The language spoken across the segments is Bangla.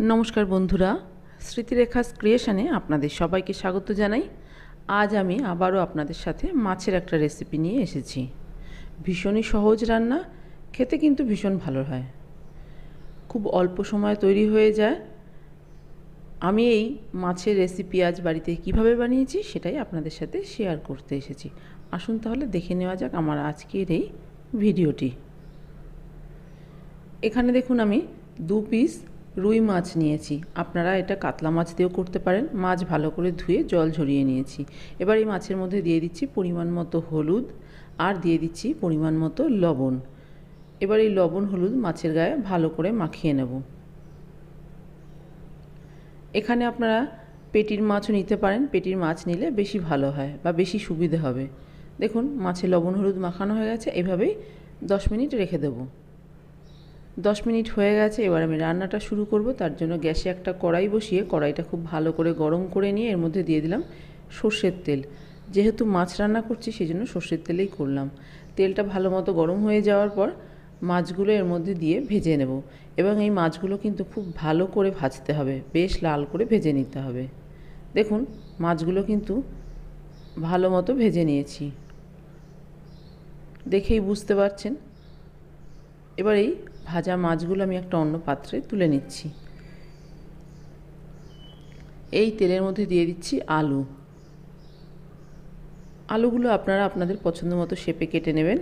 নমস্কার বন্ধুরা, স্মৃতিরেখাস ক্রিয়েশনে আপনাদের সবাইকে স্বাগত জানাই। আজ আমি আবারও আপনাদের সাথে মাছের একটা রেসিপি নিয়ে এসেছি। ভীষণই সহজ রান্না, খেতে কিন্তু ভীষণ ভালো হয়। খুব অল্প সময় তৈরি হয়ে যায়। আমি এই মাছের রেসিপি আজ বাড়িতে কীভাবে বানিয়েছি সেটাই আপনাদের সাথে শেয়ার করতে এসেছি। আসুন তাহলে দেখে নেওয়া যাক আমার আজকের এই ভিডিওটি। এখানে দেখুন আমি দু পিস রুই মাছ নিয়েছি। আপনারা এটা কাতলা মাছ দিয়েও করতে পারেন। মাছ ভালো করে ধুয়ে জল ঝরিয়ে নিয়েছি। এবার এই মাছের মধ্যে দিয়ে দিচ্ছি পরিমাণ মতো হলুদ আর দিয়ে দিচ্ছি পরিমাণ মতো লবণ। এবার এই লবণ হলুদ মাছের গায়ে ভালো করে মাখিয়ে নেব। এখানে আপনারা পেটির মাছও নিতে পারেন। পেটির মাছ নিলে বেশি ভালো হয় বা বেশি সুবিধে হবে। দেখুন, মাছে লবণ হলুদ মাখানো হয়ে গেছে। এভাবেই দশ মিনিট রেখে দেবো। দশ মিনিট হয়ে গেছে, এবার আমি রান্নাটা শুরু করব। তার জন্য গ্যাসে একটা কড়াই বসিয়ে, কড়াইটা খুব ভালো করে গরম করে নিয়ে এর মধ্যে দিয়ে দিলাম সর্ষের তেল। যেহেতু মাছ রান্না করছি সেই জন্য সর্ষের তেলেই করলাম। তেলটা ভালো মতো গরম হয়ে যাওয়ার পর মাছগুলো এর মধ্যে দিয়ে ভেজে নেব। এবং এই মাছগুলো কিন্তু খুব ভালো করে ভাজতে হবে, বেশ লাল করে ভেজে নিতে হবে। দেখুন, মাছগুলো কিন্তু ভালো মতো ভেজে নিয়েছি। দেখেই বুঝতে পারছেন? এবার এই ভাজা মাছগুলো আমি একটা অন্য পাত্রে তুলে নিচ্ছি। এই তেলের মধ্যে দিয়ে দিচ্ছি আলু। আলুগুলো আপনারা আপনাদের পছন্দ মতো শেপে কেটে নেবেন।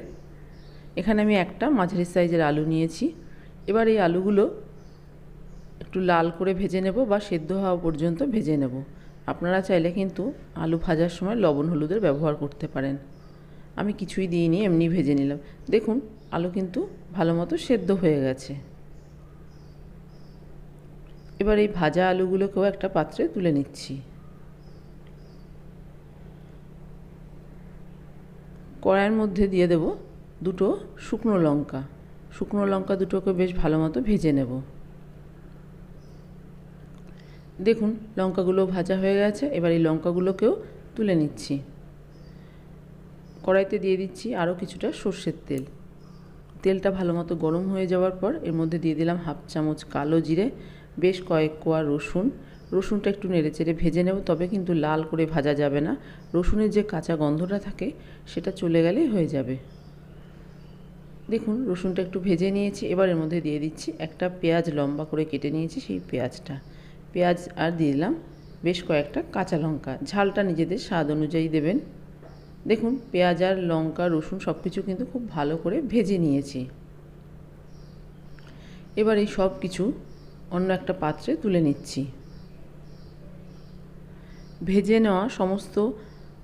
এখানে আমি একটা মাঝারি সাইজের আলু নিয়েছি। এবার এই আলুগুলো একটু লাল করে ভেজে নেব বা সেদ্ধ হওয়া পর্যন্ত ভেজে নেব। আপনারা চাইলে কিন্তু আলু ভাজার সময় লবণ হলুদের ব্যবহার করতে পারেন। আমি কিছুই দিইনি, এমনি ভেজে নিলাম। দেখুন, আলু কিন্তু ভালো মতো সেদ্ধ হয়ে গেছে। এবার এই ভাজা আলুগুলোকেও একটা পাত্রে তুলে নিচ্ছি। কড়াইয়ের মধ্যে দিয়ে দেব দুটো শুকনো লঙ্কা। শুকনো লঙ্কা দুটোকে বেশ ভালো মতো ভেজে নেব। দেখুন, লঙ্কাগুলো ভাজা হয়ে গেছে, এবার এই লঙ্কাগুলোকেও তুলে নিচ্ছি। কড়াইতে দিয়ে দিচ্ছি আরও কিছুটা সর্ষের তেল। তেলটা ভালো মতো গরম হয়ে যাওয়ার পর এর মধ্যে দিয়ে দিলাম হাফ চামচ কালো জিরে, বেশ কয়েক কোয়া রসুন। রসুনটা একটু নেড়ে চেড়ে ভেজে নেব, তবে কিন্তু লাল করে ভাজা যাবে না। রসুনের যে কাঁচা গন্ধটা থাকে, সেটা চলে গেলেই হয়ে যাবে। দেখুন, রসুনটা একটু ভেজে নিয়েছি। এবার এর মধ্যে দিয়ে দিচ্ছি একটা পেঁয়াজ লম্বা করে কেটে নিয়েছি সেই পেঁয়াজটা। পেঁয়াজ আর দিয়ে দিলাম বেশ কয়েকটা কাঁচা লঙ্কা। ঝালটা নিজেদের স্বাদ অনুযায়ী দেবেন। দেখুন, পেঁয়াজ আর লঙ্কা, রসুন সব কিছু কিন্তু খুব ভালো করে ভেজে নিয়েছি। এবার এই সব কিছু অন্য একটা পাত্রে তুলে নিচ্ছি। ভেজে নেওয়া সমস্ত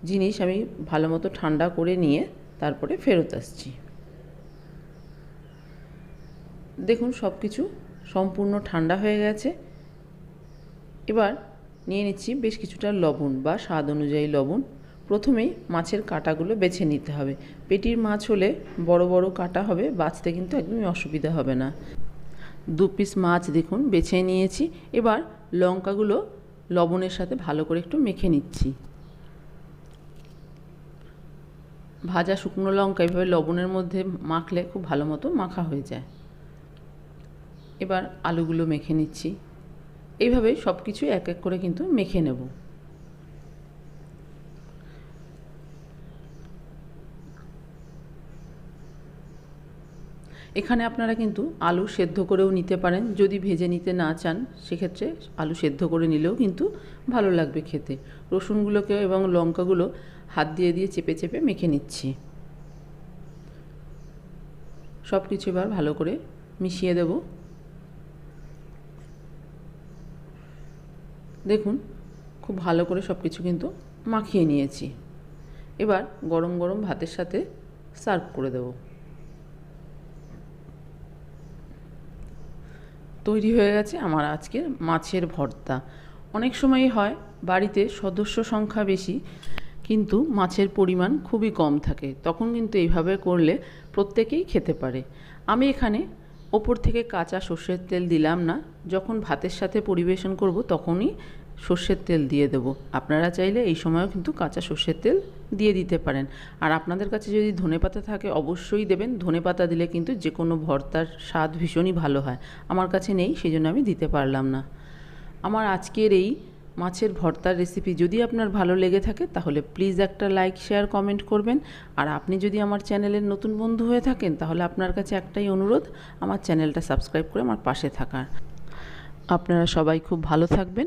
জিনিস আমি ভালো মতো ঠান্ডা করে নিয়ে তারপরে ফেরত আসছি। দেখুন সব কিছু সম্পূর্ণ ঠান্ডা হয়ে গেছে। এবার নিয়ে নিচ্ছি বেশ কিছুটা লবণ বা স্বাদ অনুযায়ী লবণ। প্রথমেই মাছের কাঁটাগুলো বেছে নিতে হবে। পেটির মাছ হলে বড় বড় কাঁটা হবে বাছতে কিন্তু একদমই অসুবিধা হবে না। দু পিস মাছ দেখুন, বেছে নিয়েছি। এবার লঙ্কাগুলো লবণের সাথে ভালো করে একটু মেখে নিচ্ছি। ভাজা শুকনো লঙ্কা এভাবে লবণের মধ্যে মাখলে খুব ভালো মতো মাখা হয়ে যায়। এবার আলুগুলো মেখে নিচ্ছি। এইভাবে সব কিছু এক এক করে কিন্তু মেখে নেব। এখানে আপনারা কিন্তু আলু সেদ্ধ করেও নিতে পারেন। যদি ভেজে নিতে না চান, সেক্ষেত্রে আলু সেদ্ধ করে নিলেও কিন্তু ভালো লাগবে খেতে। রসুনগুলোকে এবং লঙ্কাগুলো হাত দিয়ে দিয়ে চেপে চেপে মেখে নিচ্ছি। সব কিছু এবার ভালো করে মিশিয়ে দেব। দেখুন, খুব ভালো করে সব কিছু কিন্তু মাখিয়ে নিয়েছি। এবার গরম গরম ভাতের সাথে সার্ভ করে দেবো। তৈরি হয়ে গেছে আমার আজকের মাছের ভর্তা। অনেক সময়ই হয় বাড়িতে সদস্য সংখ্যা বেশি, কিন্তু মাছের পরিমাণ খুবই কম থাকে। তখন কিন্তু এইভাবে করলে প্রত্যেকেই খেতে পারে। আমি এখানে ওপর থেকে কাঁচা সর্ষের তেল দিলাম না। যখন ভাতের সাথে পরিবেশন করব তখনই সর্ষের তেল দিয়ে দেব। আপনারা চাইলে এই সময়ও কিন্তু কাঁচা সর্ষের তেল দিয়ে দিতে পারেন। আর আপনাদের কাছে যদি ধনেপাতা থাকে, অবশ্যই দেবেন। ধনেপাতা দিলে কিন্তু যে কোনো ভর্তার স্বাদ ভীষণই ভালো হয়। আমার কাছে নেই সেই জন্য আমি দিতে পারলাম না। আমার আজকের এই মাছের ভর্তার রেসিপি যদি আপনার ভালো লেগে থাকে, তাহলে প্লিজ একটা লাইক শেয়ার কমেন্ট করবেন। আর আপনি যদি আমার চ্যানেলের নতুন বন্ধু হয়ে থাকেন, তাহলে আপনার কাছে একটাই অনুরোধ, আমার চ্যানেলটা সাবস্ক্রাইব করে আমার পাশে থাকার। আপনারা সবাই খুব ভালো থাকবেন।